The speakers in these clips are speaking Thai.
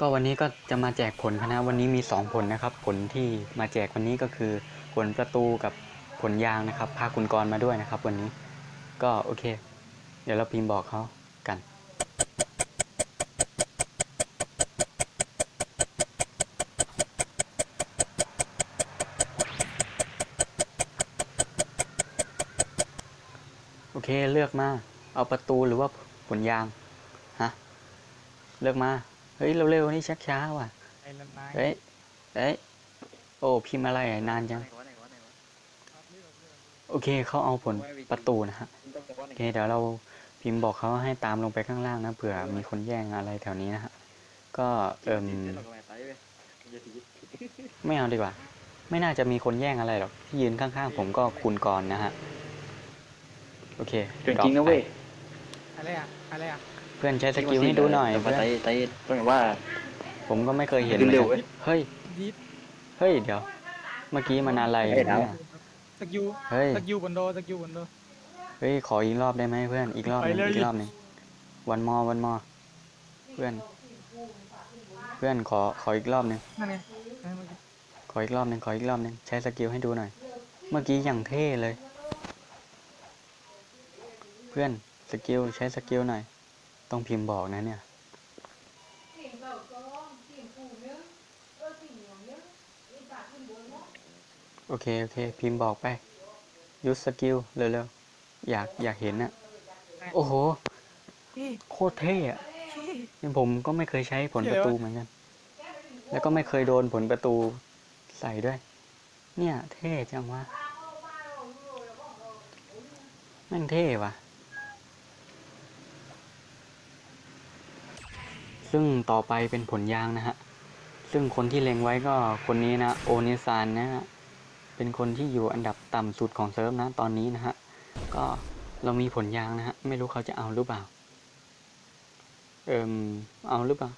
ก็วันนี้ก็จะมาแจกผลคณะวันนี้มี 2 ผลนะครับ ผลที่มาแจกวันนี้ก็คือผลประตูกับผลยางนะครับ พาคุณกรณ์มาด้วยนะครับ วันนี้ ก็โอเค เดี๋ยวเราพิมพ์บอกเขากัน โอเคเลือกมา เอาประตูหรือว่าผลยาง ฮะ เลือกมา เฮ้ยเร็วๆนี่ชักช้าว่ะไอ้ละนายเฮ้ยเฮ้ยโอ้พิมพ์อะไรอะนานจังโอเคเขาเอาผลประตูนะฮะโอเคเดี๋ยวเราพิมพ์บอกเขาให้ตามลงไปข้างล่างนะเผื่อมีคนแย่งอะไรแถวนี้นะฮะก็เอิมไม่เอาดีกว่า ไม่น่าจะมีคนแย่งอะไรหรอกที่ยืนข้างๆ ผมก็คุณกรณ์นะฮะโอเคจริงๆนะเว้ยอะไรอะอะไรอะ เพื่อนใช้สกิลให้ดูหน่อยแต่เพื่ว่าอนไต่ไต่ต้องว่า ผมก็ไม่เคยเห็นเหมือนเร็กัวนๆเว้ยเฮ้ยดีดเฮ้ยเดี๋ยว เมื่อกี้มันอะไรเฮ้ยเนี่ยสกิลเฮ้ยสกิลบนโดสกิลบนโดเฮ้ยขออีกรอบได้ไหมเพื่อนอีกรอบหนึงไปเลยอีกรอบหนึงวันมอวันมอเพื่อน เพื่อนขอขออีกรอบหนึงนั่นไงไอ้เมื่อกี้ขออีกรอบหนึ่งขออีกรอบหนึ่งใช้สกิลให้ดูหน่อย เมื่อกี้อย่างเท่เลย เพื่อนสกิลใช้สกิลหน่อย ต้องพิมพ์บอกนะเนี่ยโอเค โอเค พิมพ์บอกไปยูสสกิลเร็วๆ อยากอยากเห็นนะโอ้โห โคตรเท่อะยนี่ผมก็ไม่เคยใช้ผลประตูเหมือนกัน แล้วก็ไม่เคยโดนผลประตูใส่ด้วย เนี่ย เท่จังวะแม่งเท่ว่ะ ซึ่งต่อไปเป็นผลยางนะฮะ ซึ่งคนที่เล็งไว้ก็คนนี้นะโอนิซานนะฮะ เป็นคนที่อยู่อันดับต่ำสุดของเซิร์ฟนะตอนนี้นะฮะ ก็เรามีผลยางนะฮะ ไม่รู้เขาจะเอาหรือเปล่า เอิมเอาหรือเปล่า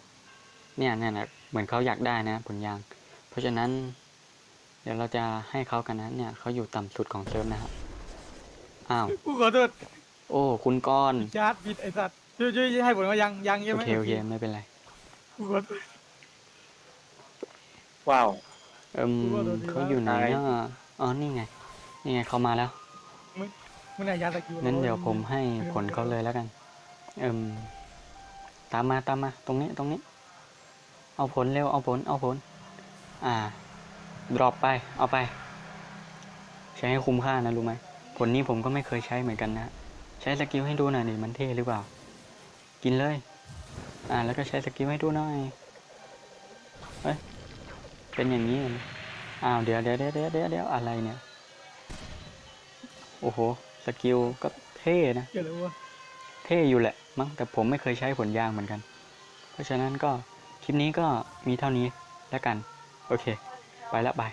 เนี่ยเนี่ยนะเหมือนเขาอยากได้นะผลยาง เพราะฉะนั้น เดี๋ยวเราจะให้เขากันนะเนี่ยเขาอยู่ต่ำสุดของเซิร์ฟนะฮะ อ้าว กูขอโทษโอ้ คุณกรณ์ชาร์จผิดไอ้สัตว์ ช่วยช่วยให้ผลว่ายังยังใช่โอไหมเคโอเคไม่เป็นไรกูขอโทษว้าว เอิมกูว่าโดนดีเขาอยู่ไหนตายอะอ๋อนี่ไงนี่ไงเขามาแล้วมึงไหนยาสกิลงั้นเดี๋ยวผมให้ผลเขาเลยแล้วกัน เอิมตามมาตามมา ตรงนี้ตรงนี้ เอาผลเร็วเอาผลเอาผล อ่าดรอปไป เอาไป ใช้ให้คุ้มค่านะรู้ไหมผลนี้ผมก็ไม่เคยใช้เหมือนกันนะใช้สกิลให้ดูหน่อยดิมันเท่หรือเปล่า กินเลย อ่า แล้วก็ใช้สกิลให้ดูหน่อย เฮ้ย เป็นอย่างนี้เหรออ้าวเดี๋ยวเดี๋ยวเดี๋ยวเดี๋ยวเดี๋ยวเดี๋ยวอะไรเนี่ย โอ้โห สกิลก็เท่นะเกี่ยวเลยวะเท่อยู่แหละ มั้ง แต่ผมไม่เคยใช้ผลยางเหมือนกัน เพราะฉะนั้นก็ คลิปนี้ก็มีเท่านี้แล้วกัน โอเค ไปละบาย